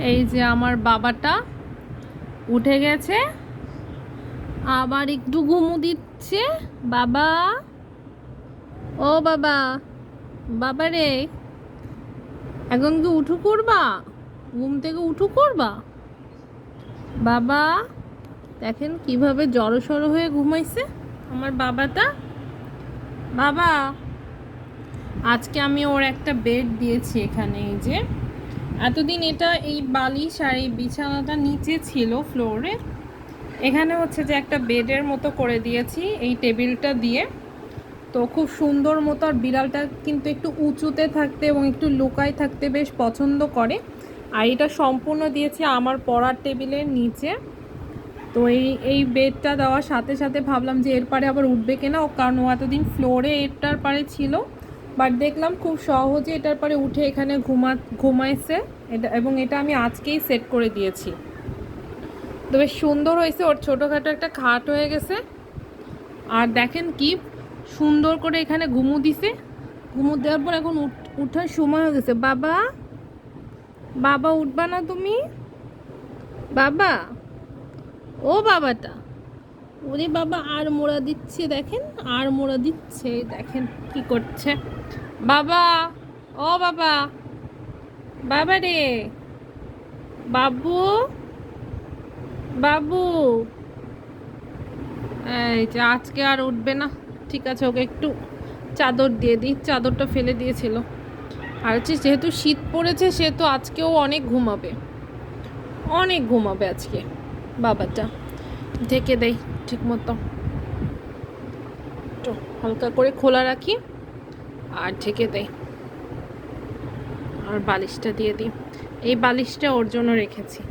এই যে আমার বাবাটা উঠে গেছে। আবার একটু ঘুমু দিচ্ছে। বাবা। ও বাবা। বাবা রে। এখন কি উঠু করবা? ঘুম থেকে উঠু করবা? বাবা, দেখেন কীভাবে জড়সড় হয়ে ঘুমাইছে আমার বাবাটা। বাবা, আজকে আমি ওর একটা বেড দিয়েছি এখানে, এই যে। এতদিন এটা এই বালিশ আর এই বিছানাটা নিচে ছিল ফ্লোরে। এখানে হচ্ছে যে একটা বেডের মতো করে দিয়েছি, এই টেবিলটা দিয়ে। তো খুব সুন্দর মতো আর বিড়ালটা কিন্তু একটু উঁচুতে থাকতে এবং একটু লুকায় থাকতে বেশ পছন্দ করে। আর এটা সম্পূর্ণ দিয়েছি আমার পড়ার টেবিলের নিচে। তো এই এই বেডটা দেওয়ার সাথে সাথে ভাবলাম যে এর পারে আবার উঠবে কিনা, কারণ ও এতদিন ফ্লোরে এটার পারে ছিল। বাট দেখলাম খুব সহজে এটার পরে উঠে এখানে ঘুমা ঘুমাইছে। এটা এবং এটা আমি আজকেই সেট করে দিয়েছি। তো বেশ সুন্দর হয়েছে। ওর ছোটোখাটো একটা খাট হয়ে গেছে। আর দেখেন কি সুন্দর করে এখানে ঘুমু দিছে। ঘুমু দেওয়ার পর এখন উঠ- উঠার সময় হয়ে গেছে। বাবা বাবা উঠবা না তুমি? বাবা, ও বাবাটা। ওরে বাবা, আর মোড়া দিচ্ছে দেখেন, আর মোড়া দিচ্ছে, দেখেন কি করছে। বাবা, ও বাবা বাবা রে, বাবু বাবু। এই যে আজকে আর উঠবে না। ঠিক আছে, ওকে একটু চাদর দিয়ে দিই, চাদরটা ফেলে দিয়েছিল। আর হচ্ছে যেহেতু শীত পড়েছে, সেহেতু আজকেও অনেক ঘুমাবে। অনেক ঘুমাবে আজকে, বাবাটা। ঢেকে দেই ঠিক মতো একটু হালকা করে খোলা রাখি আর ঢেকে দেই। আর বালিশটা দিয়ে দিই। এই বালিশটা ওর জন্য রেখেছি।